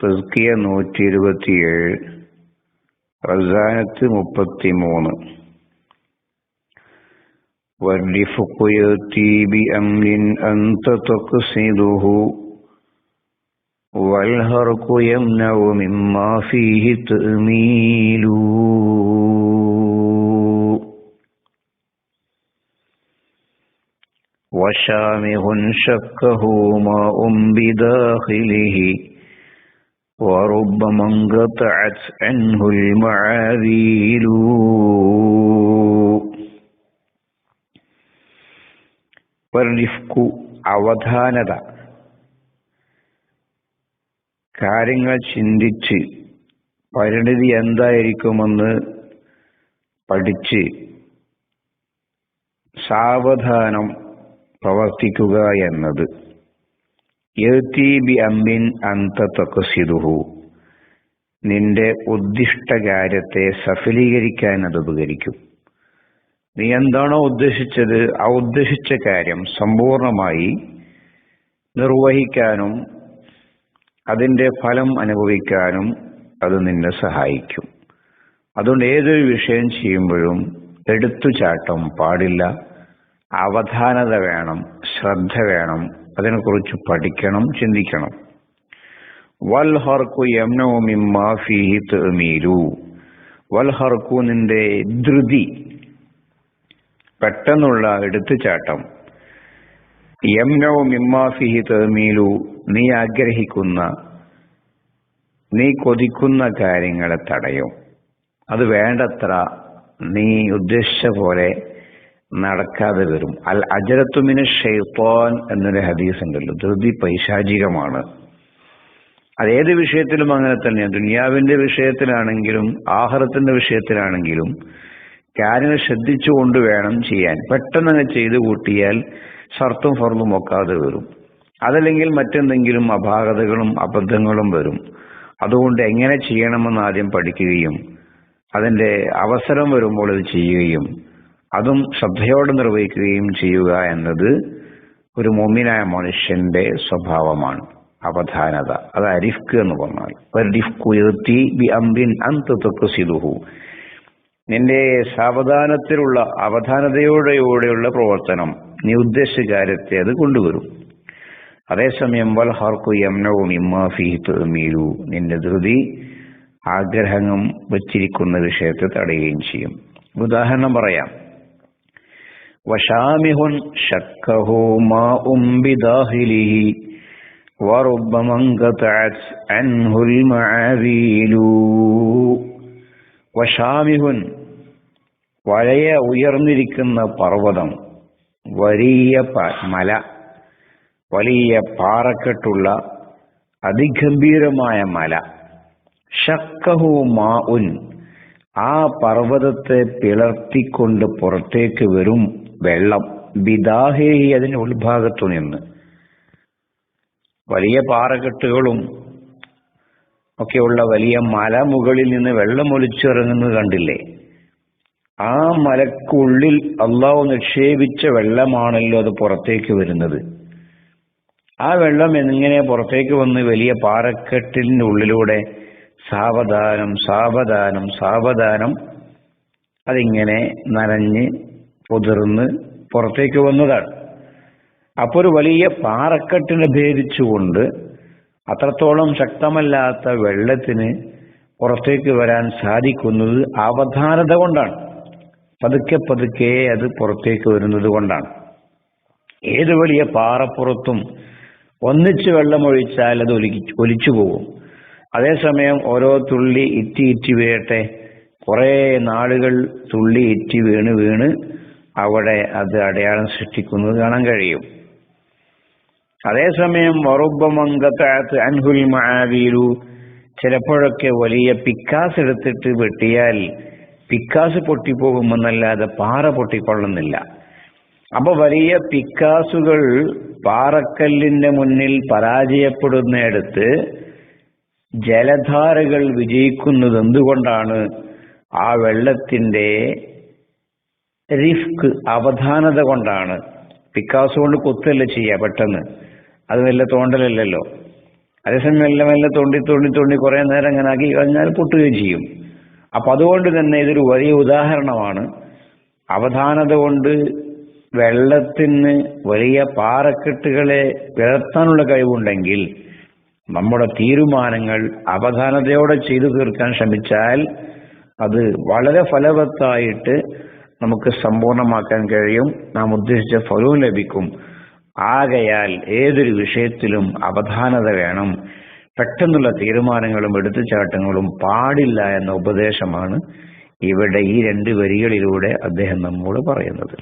തസ്കിയ നൂറ്റി ഇരുപത്തിയേഴ് റസാനത്ത് മുപ്പത്തിമൂന്ന് والرفق يأتي بأمر أنت تقصده والهرق يمنع مما فيه تأميل وشامه شكه ماء بداخله وربما انقطعت عنه المعاذيل അവധാനത കാര്യങ്ങൾ ചിന്തിച്ച് പരിണിതി എന്തായിരിക്കുമെന്ന് പഠിച്ച് സാവധാനം പ്രവർത്തിക്കുക എന്നത് ബി അമ്പിൻ അന്ത തക്കസിതുഹു നിന്റെ ഉദ്ദിഷ്ട കാര്യത്തെ സഫലീകരിക്കാൻ അത് ഉപകരിക്കും. നീ എന്താണോ ഉദ്ദേശിച്ചത് ആ ഉദ്ദേശിച്ച കാര്യം സമ്പൂർണമായി നിർവഹിക്കാനും അതിന്റെ ഫലം അനുഭവിക്കാനും അത് നിന്നെ സഹായിക്കും. അതുകൊണ്ട് ഏതൊരു വിഷയം ചെയ്യുമ്പോഴും എടുത്തുചാട്ടം പാടില്ല. അവധാനത വേണം ശ്രദ്ധ വേണം അതിനെക്കുറിച്ച് പഠിക്കണം ചിന്തിക്കണം. വൽ ഹർക്കു യമ്നോമിമാഫിഹി തമീരു ധൃതി പെട്ടെന്നുള്ള എടുത്തുചാട്ടം. യമ്നവും മിമ്മാഫിഹി തമീലു നീ ആഗ്രഹിക്കുന്ന നീ കൊതിക്കുന്ന കാര്യങ്ങളെ തടയും. അത് വേണ്ടത്ര നീ ഉദ്ദേശിച്ച പോലെ നടക്കാതെ വരും. അൽ അജരത്തുമിന് ഷെയ്ത്തോൻ എന്നൊരു ഹദീസ് ഉണ്ടല്ലോ ധൃതി പൈശാചികമാണ്. അതേത് വിഷയത്തിലും അങ്ങനെ തന്നെയാണ് ദുനിയാവിന്റെ വിഷയത്തിലാണെങ്കിലും ആഹാരത്തിന്റെ വിഷയത്തിലാണെങ്കിലും കാര്യങ്ങൾ ശ്രദ്ധിച്ചുകൊണ്ട് വേണം ചെയ്യാൻ. പെട്ടെന്ന് അങ്ങ് ചെയ്തു കൂട്ടിയാൽ ഷർത്തും ഫർദും ഒക്കാതെ വരും. അതല്ലെങ്കിൽ മറ്റെന്തെങ്കിലും അപാകതകളും അബദ്ധങ്ങളും വരും. അതുകൊണ്ട് എങ്ങനെ ചെയ്യണമെന്ന് ആദ്യം പഠിക്കുകയും അതിന്റെ അവസരം വരുമ്പോൾ അത് ചെയ്യുകയും അതും ശ്രദ്ധയോടെ നിർവഹിക്കുകയും ചെയ്യുക എന്നത് ഒരു മൊമ്മിനായ മനുഷ്യന്റെ സ്വഭാവമാണ്. അവധാനത. അത് അരിഫ്ക്ക് എന്ന് പറഞ്ഞാൽ നിന്റെ സാവധാനത്തിലുള്ള അവധാനതയോടെയോടെയുള്ള പ്രവർത്തനം നീ ഉദ്ദേശിച്ച കാര്യത്തെ അത് കൊണ്ടുവരും. അതേസമയം വൽ യമ്നവും ഇമ്മാഫിഹിമീലു നിന്റെ ധൃതി ആഗ്രഹം വച്ചിരിക്കുന്ന വിഷയത്തെ തടയുകയും ചെയ്യും. ഉദാഹരണം പറയാം. വശാമിഹുൻ ശക്കഹു മാ ഉംബിദാഹിലിഹി وربما انقطعت عنه المعاذيل വശാമിഹുൻ വളരെ ഉയർന്നിരിക്കുന്ന പർവ്വതം വലിയ മല വലിയ പാറക്കെട്ടുള്ള അതിഗംഭീരമായ മല ഷക്കഹു മാഉൻ ആ പർവ്വതത്തെ പിളർത്തിക്കൊണ്ട് പുറത്തേക്ക് വരും വെള്ളം. ബിദാഹേഹി അതിന് ഉൾഭാഗത്തു നിന്ന്. വലിയ പാറക്കെട്ടുകളും ഒക്കെയുള്ള വലിയ മലമുകളിൽ നിന്ന് വെള്ളം ഒലിച്ചിറങ്ങുന്നത് കണ്ടില്ലേ? ആ മലക്കുള്ളിൽ അള്ളാഹു നിക്ഷേപിച്ച വെള്ളമാണല്ലോ അത് പുറത്തേക്ക് വരുന്നത്. ആ വെള്ളം എങ്ങനെ പുറത്തേക്ക് വന്ന് വലിയ പാറക്കെട്ടിന്റെ ഉള്ളിലൂടെ സാവധാനം സാവധാനം സാവധാനം അതിങ്ങനെ നനഞ്ഞ് പുതിർന്ന് പുറത്തേക്ക് വന്നതാണ്. അപ്പോൾ ഒരു വലിയ പാറക്കെട്ടിനെ ഭേദിച്ചുകൊണ്ട് അത്രത്തോളം ശക്തമല്ലാത്ത വെള്ളത്തിന് പുറത്തേക്ക് വരാൻ സാധിക്കുന്നത് അവധാനത കൊണ്ടാണ്. പതുക്കെ പതുക്കെ അത് പുറത്തേക്ക് വരുന്നത് കൊണ്ടാണ്. ഏത് വലിയ പാറപ്പുറത്തും ഒന്നിച്ച് വെള്ളമൊഴിച്ചാൽ അത് ഒലി ഒലിച്ചു പോകും. അതേസമയം ഓരോ തുള്ളി ഇറ്റി ഇറ്റി വീഴട്ടെ. കുറേ നാളുകൾ തുള്ളി ഇറ്റി വീണ് വീണ് അവിടെ അത് അടയാളം സൃഷ്ടിക്കുന്നത് കാണാൻ കഴിയും. അതേസമയം വറുബമംഗത്താത്ത് അൻഹുൽ മഹാവീരു ചിലപ്പോഴൊക്കെ വലിയ പിക്കാസ് എടുത്തിട്ട് വെട്ടിയാൽ പിക്കാസ് പൊട്ടിപ്പോകുമെന്നല്ലാതെ പാറ പൊട്ടിക്കൊള്ളുന്നില്ല. അപ്പൊ വലിയ പിക്കാസുകൾ പാറക്കല്ലിന്റെ മുന്നിൽ പരാജയപ്പെടുന്നിടത്ത് ജലധാരകൾ വിജയിക്കുന്നത് എന്തുകൊണ്ടാണ് ആ വെള്ളത്തിന്റെ റിസ്ക് അവധാനത കൊണ്ടാണ്. പിക്കാസ് കൊണ്ട് കൊത്തല്ല ചെയ്യുക പെട്ടെന്ന്. അത് വല്ല തോണ്ടലല്ലല്ലോ. അതേസമയം മെല്ലെ മെല്ലെ തോണ്ടി തോണ്ടി തോണ്ടി കുറേ നേരം അങ്ങനെ ആക്കി കഴിഞ്ഞാൽ പൊട്ടുകയും ചെയ്യും. അപ്പൊ അതുകൊണ്ട് തന്നെ ഇതൊരു വലിയ ഉദാഹരണമാണ്. അവധാനത കൊണ്ട് വെള്ളത്തിന് വലിയ പാറക്കെട്ടുകളെ പിളർത്താനുള്ള കഴിവുണ്ടെങ്കിൽ നമ്മുടെ തീരുമാനങ്ങൾ അവധാനതയോടെ ചെയ്തു തീർക്കാൻ ശ്രമിച്ചാൽ അത് വളരെ ഫലവത്തായിട്ട് നമുക്ക് സമ്പൂർണമാക്കാൻ കഴിയും. നാം ഉദ്ദേശിച്ച ഫലവും ലഭിക്കും. ആകയാൽ ഏതൊരു വിഷയത്തിലും അവധാനത വേണം. പെട്ടെന്നുള്ള തീരുമാനങ്ങളും എടുത്തുചാട്ടങ്ങളും പാടില്ല എന്ന ഉപദേശമാണ് ഇവിടെ ഈ രണ്ട് വരികളിലൂടെ അദ്ദേഹം നമ്മോട് പറയുന്നത്.